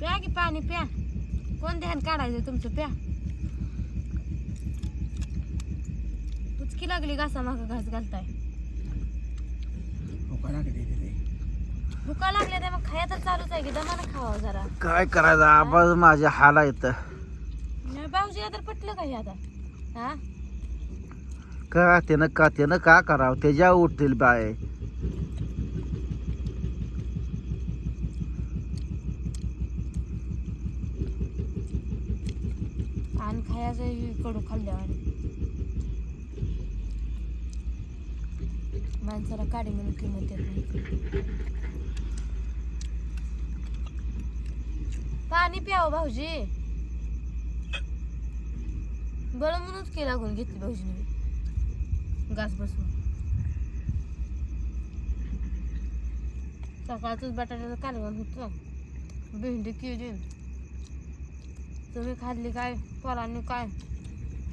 प्या की पाणी प्या. कोण ध्यान काढायचं तुमचं? प्या. उचकी लागली घासा माग घास घालताय. भुका लागल्या त्या मग खाया तर चालूच आहे की? दमानं खावा जरा. काय करायचं? आवाज माझ्या हाला येतं नाही, भाऊजीला तर पटलं का हे आता. हा? का त्यानं का त्यानं का करावं? त्याच्या उठतील बाय. आणि खायचं कडू खाल्ल्यावर. माणसाला काडी म्हणून किंमत येत नाही. पाणी प्यावं भाऊजी. बळ म्हणूनच की लागून घेतली भाऊजीने. घास बसून. सकाळचंच बटाट्याचं कालवण होतं. भेंडी केली. तुम्ही खाल्ली काय? पोरांनी काय?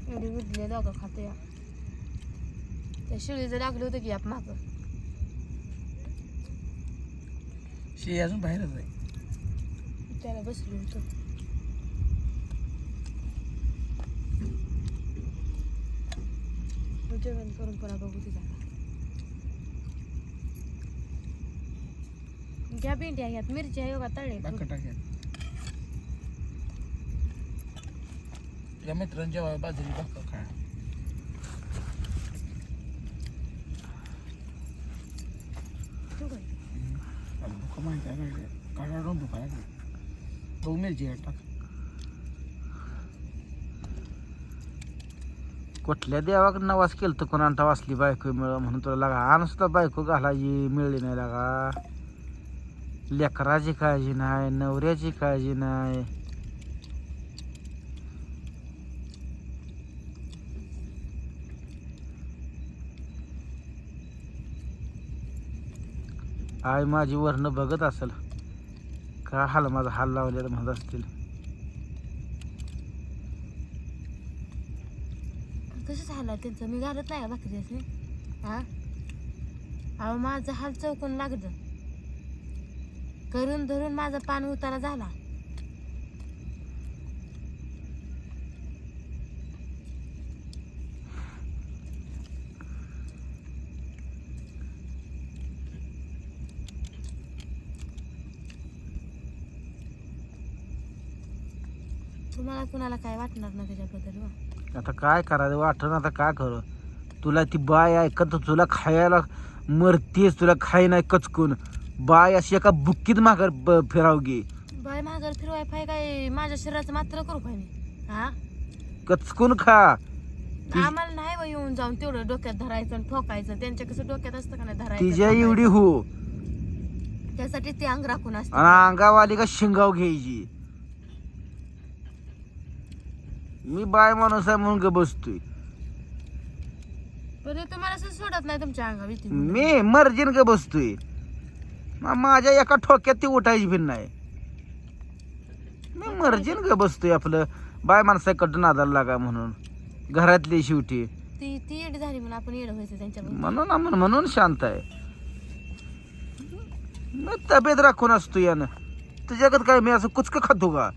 एवढी उरली दोघं खाते या. त्या शिळीचं लागलं होतं की आप माग शे अजून बाहेरच आहे. त्याला बसलो होतो. जेवण करून पुन्हा बघू तिचा घ्या भेंड्या घ्यात मिरची आहे योगा तळले या मित्रांच्या बाजरी भाकर खा. भुका माहिती आहे काढा भुका लागली. गहू मिरची टाक. कुठल्या देवाक नवास केलं तर कोणाला वाचली बायको मिळ म्हणून तुला लागा? आण सुद्धा बायको घालायची मिळली नाही लागा. लेकराची काळजी नाही नवऱ्याची काळजी नाही. आई माझी वर्ण बघत असेल? का हाल माझा हाल लावलेला म्हणत असतील? कसं झालं त्यांचं? मी घालत नाही का भाकरी असली हा? अहो माझं हाल चौकून लागत करून धरून माझा पान उतारा झाला. तुम्हाला कुणाला काय वाटणार ना त्याच्याबद्दल वा? आता काय करायचं? वाटण आता काय करू? तुला ती बाय ऐकत तुला खायला मरतीस तुला खाय नाही कचकून. बाय अशी एका बुक्कीत माघार ब- फिराव गे बाय माघार फिरवाय पाय काय? माझ्या शरीराचं मात्र करू पाय मी. हा? कचकून खा. आम्हाला नाही येऊन जाऊन तेवढं डोक्यात धरायचं आणि ठोकायचं. त्यांच्या कसं डोक्यात असतं का नाही तिच्या धरायचं एवढी हो. त्यासाठी ते अंग राखून असते. आणि अंगावाली का शिंगाव घ्यायची. मी बाय माणूस आहे म्हणून ग बसतोय. पण हे तुम्हाला असं सोडत नाही तुमच्या अंगा भीती मी मर्जीन ग बसतोय. मा- माझ्या एका ठोक्यात ती उठायची फिर नाही. मी मर्जीन ग बसतोय आपलं. बाय माणसाकडं नादाला लागा म्हणून. घरातली शेवटी. ती ती येड झाली म्हणून आपण येड व्हायचं त्यांच्या म्हणून आम्ही म्हणून शांत आहे. मी तब्येत राखून असतो यानं. तुझ्याकडे काय मी असं कुचकं खातो का?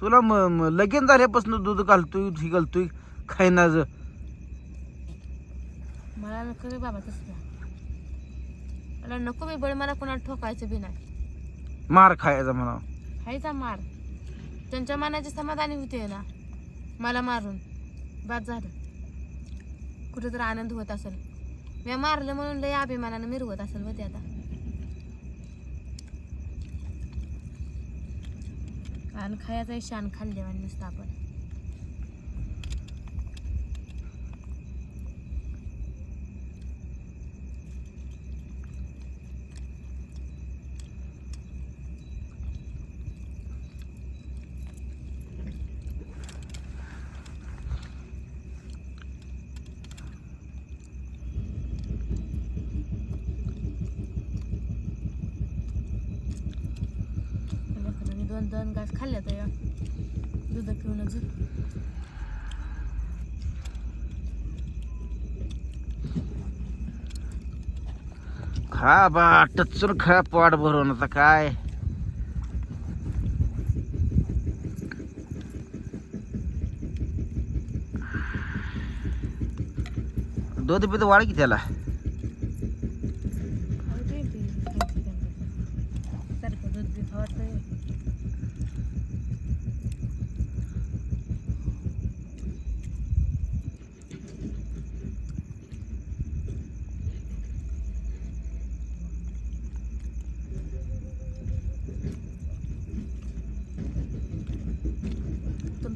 तुला म म- लगीन झाल्यापासून दूध घालतोय ही घालतोय खायनाच. मला नको बे बाबा तसलं. मला नको बे बळ मला कोणाला ठोकायचं बी नाही. मार खायचा म्हणा. हायचा मार. त्यांच्या मनाचे समाधानी होते ना मला मारून. बाद झालं. कुठं तर आनंद होत असेल. मी मारलं म्हणून लय अभिमानानं मिरवत असेल होते आता. आणि खायचा शान खाल्ले म्हणजे नुसतं आपण. दोन दोन घास खाल्ल्या तर दूध पिऊन अजून. खा बा टचून खा पाट भरून. आता काय? दूध पित वाढ की त्याला?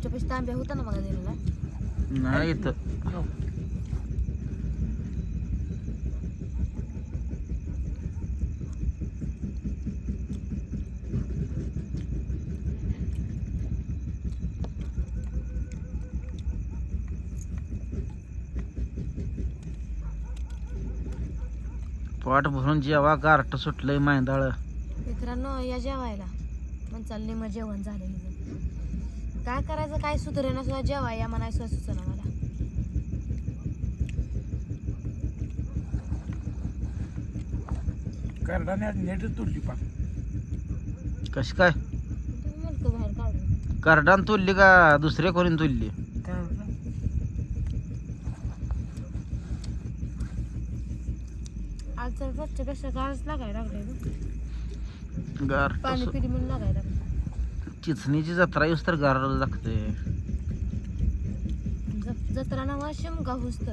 तुमच्या पैसे तांब्या होता ना बघा दिलेला नाही इथं. पोट भरून जेवा गारट सुटलंय मैंदाळ. मित्रांनो या जेवायला. मग चालले मग जेवण झालं हिचं काय करायचं काय सुधारेना सुद्धा जेवाय या म्हणायचं सुचना मला. करडाने आज नेटच तुटली पा कशी काय? मुलकं बाहेर काढून. करडान तुलली का दुसऱ्या कोणी तुलली आज तर रोजच्या पेक्षा गारच लागायला लागले ना. गार पाणी पिली म्हणून लागायला लागले चिचणीची जत्रा येऊस तर गार लागते. ज- जत्रा नावा शिमगा होस तर.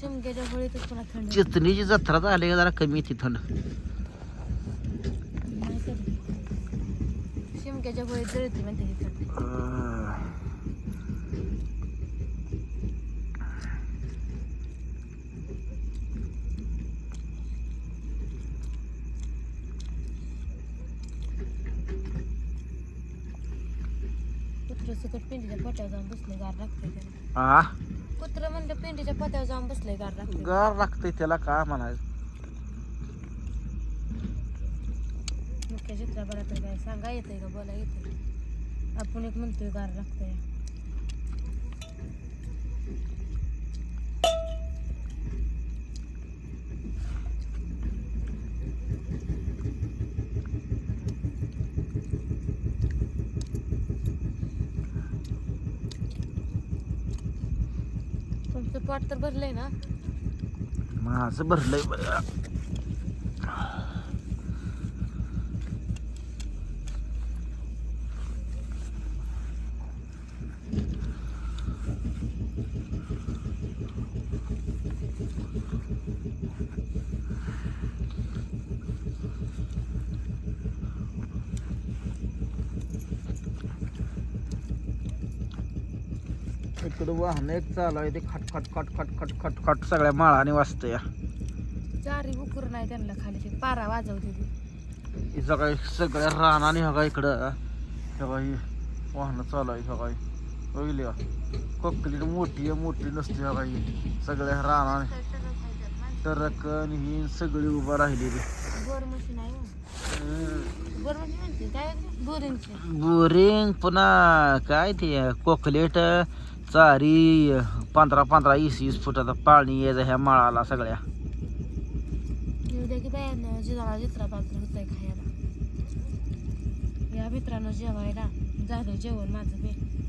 शिमग्याच्या होळीतच पुन्हा थंड. चिचणीची जत्रा का जरा कमी येते थंड नाही तर. शिमग्याच्या होळीत जळती म्हणते थंड. कुत्र सकट पिंडीच्या पोट्यावर जाऊन बसले गार लागते कुत्र म्हणलं पिंडीच्या पोत्यावर जाऊन बसले गार लागते गार लागते त्याला का म्हणायचं? मुख्य चित्रा बरा तर काय सांगा येतंय का बोला येतंय. आपण एक म्हणतोय गार लागतंय तुमचं पोट तर भरलंय ना माझं भरलंय बरं. इकडं वाहन एक चालू आहे ते खट खट खट खट खट खट खट सगळ्या माळाने वाजतं या चारी उकर नाही त्यांना खाली ते पारा वाजवते ती. हे सगळी सगळ्या रानाने हगा इकडं सगळी वाहनं चालू आहे सगळी बघितली का कोकली मोठी आहे मोठी नसते ही सगळ्या रानाने. ट्रक आणि ही सगळी उभा राहिलेली. हो. बोरिंग पुन्हा काय ते कोकलेट सारी पंधरा पंधरा वीस वीस फुटाचा पाणी यायचं ह्या माळाला सगळ्या. जित्रा या मित्रांनो जेवायला झालं जेवण माझं बे.